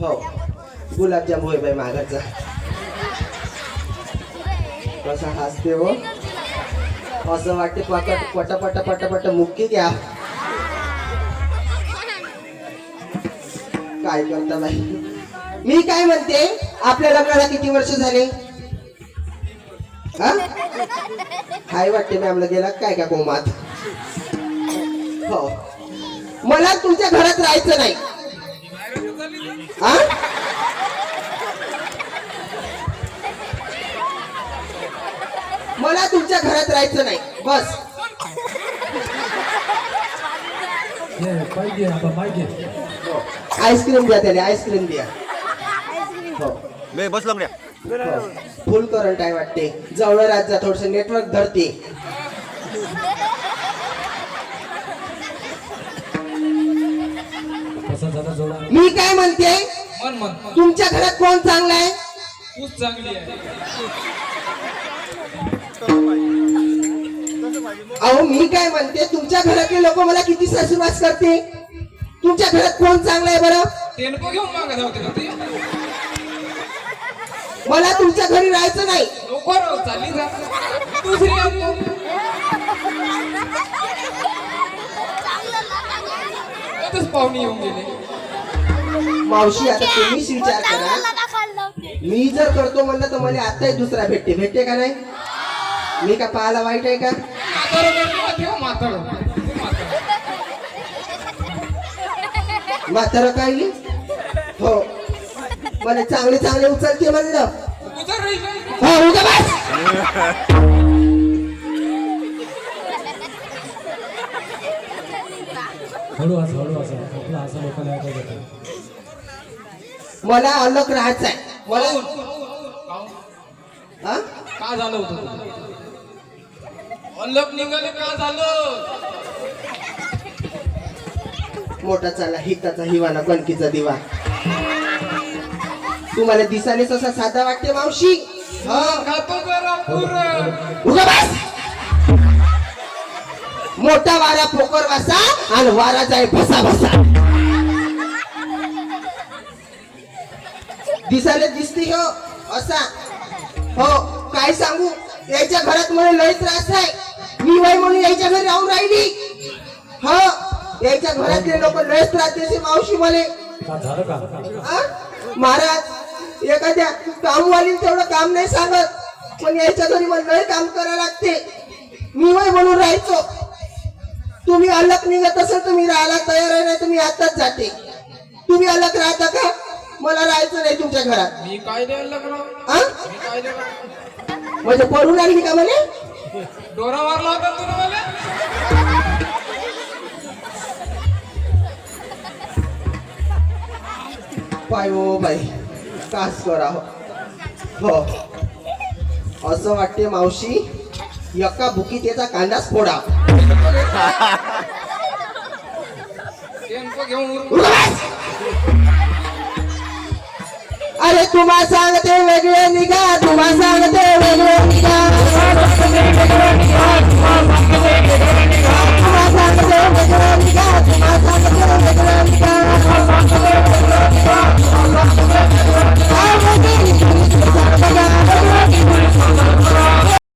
हो. गुलाबजाम होय बाई मागाचा कसा हसते हो. असं वाटते पट पट पट पट पट मुक्की घ्या. काय करता बाई. मी काय म्हणते आपल्या लग्नाला किती वर्ष झाले? हा? हाय वाटते मॅमला गेला काय का कोमात? हो. मला तुमच्या घरात राहायचं नाही. हा? मला तुमच्या घरात राहायचं नाही. बस. ये पाहिजे आता पाहिजे. आईस्क्रीम द्या त्याला आईस्क्रीम द्या. हो. बस लंगड्या हो. फुल करंट आहे वाटते. जवळ रात जा थोडस नेटवर्क धरते कसा झाला जोडा मी काय म्हणते? मन मन. तुमच्या घरात कोण चांगला आहे? तूच चांगली आहे. अहो मी काय म्हणते? तुमच्या घरातले लोक मला किती सासूवास करते तुमच्या घरात कोण चांगला आहे बरं? घेऊन मागत होते मला तुमच्या घरी राहायचं आताच पाहुणे येऊन गेले. मावशी आता तुम्हीच विचार करा. मी जर करतो म्हणलं तर मला आताही दुसरा भेटते. भेटते का नाही? मी का पाहायला वाईट आहे का. म्हातारं काय हो. मला चांगले चांगले उचलते म्हणलं. हळू असं हळू असं आपला असं लोकांना ऐकायला मला अलग राहायचं आहे मला हा? का झालं होतं निघाले का झालं? मोठा चाला हिताचा हिवाना कणकीचा दिवा. तुम्हाला दिसानेच असा साधा वाटते मावशी? हा? खातो करा पुरं. उगा बस! मोठा वारा पोकर वासा आणि वारा जाय भसा भसा. दिसायला दिसते हो असा. हो काय सांगू? याच्या घरात मला लय त्रास आहे. मी वय म्हणून याच्या घरी राहून राहिली. हो याच्या घरातले लोक लय त्रास देते मावशी मला? महाराज एखाद्या कामवालीन तेवढं काम नाही सांगत पण याच्या घरी मला लय काम करायला लागते. मी वय म्हणून तुम्ही अलग निघत असेल तर मी राहायला तयार आहे नाही मी आताच जाते. तुम्ही अलग राहता का? मला राहायचं नाही तुमच्या घरात. मी काय द्यायला लागलो आ? मी काय द्यायला म्हणजे पडून लागली का म्हणे डोरा मारला होता तुला मला? पाय ओ बाई कास करा हो. हो. असं वाटते मावशी एका बुकी त्याचा कांदाच फोडा. टेनको घेऊन उर- अरे तुम्हा सांगते वेगळे निघा तुम्हा सांगते वेगळे निघा.